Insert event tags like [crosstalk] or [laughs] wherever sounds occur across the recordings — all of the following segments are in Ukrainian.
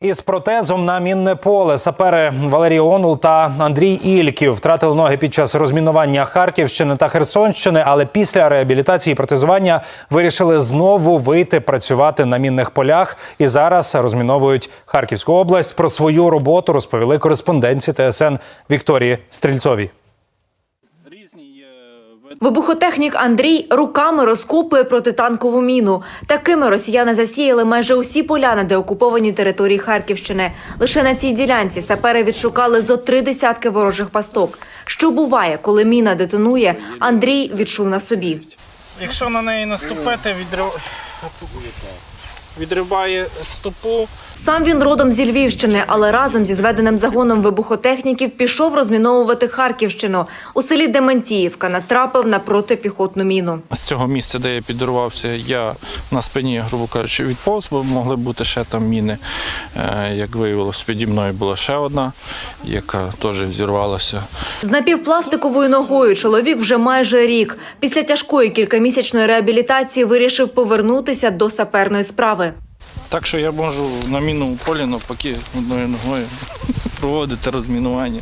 Із протезом на мінне поле сапери Валерій Онул та Андрій Ільків втратили ноги під час розмінування Харківщини та Херсонщини, але після реабілітації і протезування вирішили знову вийти працювати на мінних полях і зараз розміновують Харківську область. Про свою роботу розповіли кореспонденці ТСН Вікторії Стрільцовій. Вибухотехнік Андрій руками розкопує протитанкову міну. Такими росіяни засіяли майже усі поля на деокупованій території Харківщини. Лише на цій ділянці сапери відшукали зо три десятки ворожих пасток. Що буває, коли міна детонує, Андрій відчув на собі. Якщо на неї наступити, відрив... відриває стопу. Сам він родом зі Львівщини, але разом зі зведеним загоном вибухотехніків пішов розміновувати Харківщину. У селі Дементіївка натрапив на протипіхотну міну. З цього місця, де я підірвався, я на спині, грубо кажучи, відповз, бо могли бути ще там міни. Е, Як виявилось, піді мною була ще одна, яка теж взірвалася. З напівпластиковою ногою чоловік вже майже рік. Після тяжкої кількамісячної реабілітації вирішив повернутися до саперної справи. Так що я можу на мінному полі навпаки одною ногою проводити розмінування.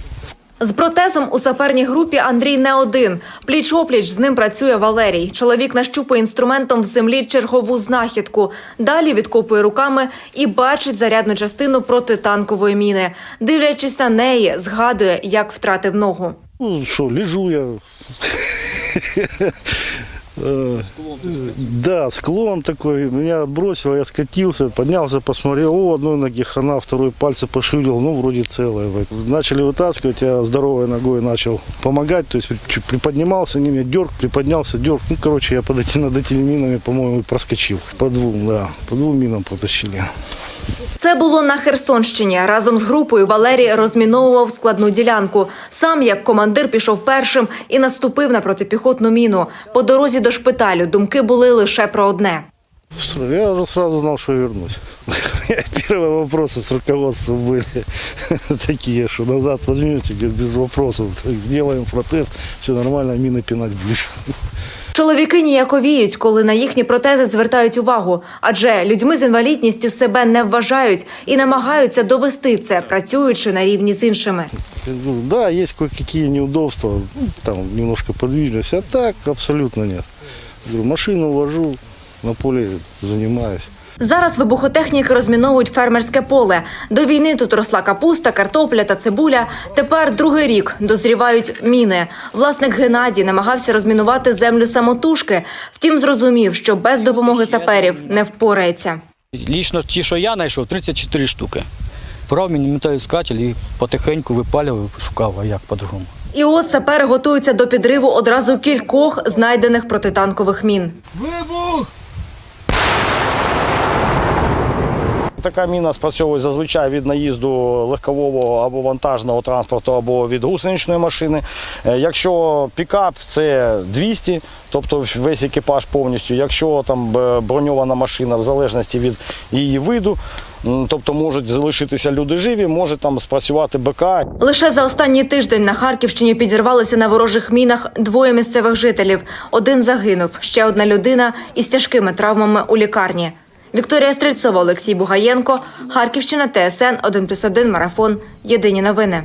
З протезом у саперній групі Андрій не один. Пліч-опліч з ним працює Валерій. Чоловік нащупує інструментом в землі чергову знахідку. Далі відкопує руками і бачить зарядну частину протитанкової міни. Дивлячись на неї, згадує, як втратив ногу. Ну, Що ліжу я. Э, Да, склон такой, меня бросило, я скатился, поднялся, посмотрел, о, одной ноги хана, второй пальцы пошевелил, ну, вроде целое. Начали вытаскивать, я здоровой ногой начал помогать, то есть чуть приподнимался, не меня дерг, приподнялся, дерг. Ну, короче, я под эти, над этими минами, по-моему, и проскочил. По двум, да, по двум минам потащили. Це було на Херсонщині. Разом з групою Валерій розміновував складну ділянку. Сам, як командир, пішов першим і наступив на протипіхотну міну. По дорозі до шпиталю думки були лише про одне. Сра- Я уже сразу знал, что вернусь. Первые вопросы с руководством были такие, что назад возьмете, говорит, без вопросов, Так, сделаем протез, все нормально, мины пинать будешь. [laughs] Чоловіки ніяковіють, коли на їхні протези звертають увагу, адже людьми з інвалідністю себе не вважають і намагаються довести це, працюючи на рівні з іншими. Ну, Да, є кое-які неудобства, там немножко подвинулись, а так абсолютно ні. Машину вожу, на полі занимаюсь. Зараз вибухотехніки розміновують фермерське поле. До війни тут росла капуста, картопля та цибуля. Тепер другий рік дозрівають міни. Власник Геннадій намагався розмінувати землю самотужки. Втім, зрозумів, що без допомоги саперів не впорається. Лічно ті, що я знайшов, 34 штуки. Брав мінімітоіскатель і потихеньку випалював, шукав, а як по-другому. І от сапери готуються до підриву одразу кількох знайдених протитанкових мін. Така міна спрацьовує зазвичай від наїзду легкового або вантажного транспорту, або від гусеничної машини. Е, Якщо пікап це 200, тобто весь екіпаж повністю. Якщо там броньована машина, в залежності від її виду, тобто можуть залишитися люди живі, може там спрацювати БК. Лише за останній тиждень на Харківщині підірвалися на ворожих мінах двоє місцевих жителів. Один загинув, ще одна людина із тяжкими травмами у лікарні. Вікторія Стрельцова, Олексій Бугаєнко, Харківщина, ТСН 1+,1, Марафон. Єдині новини.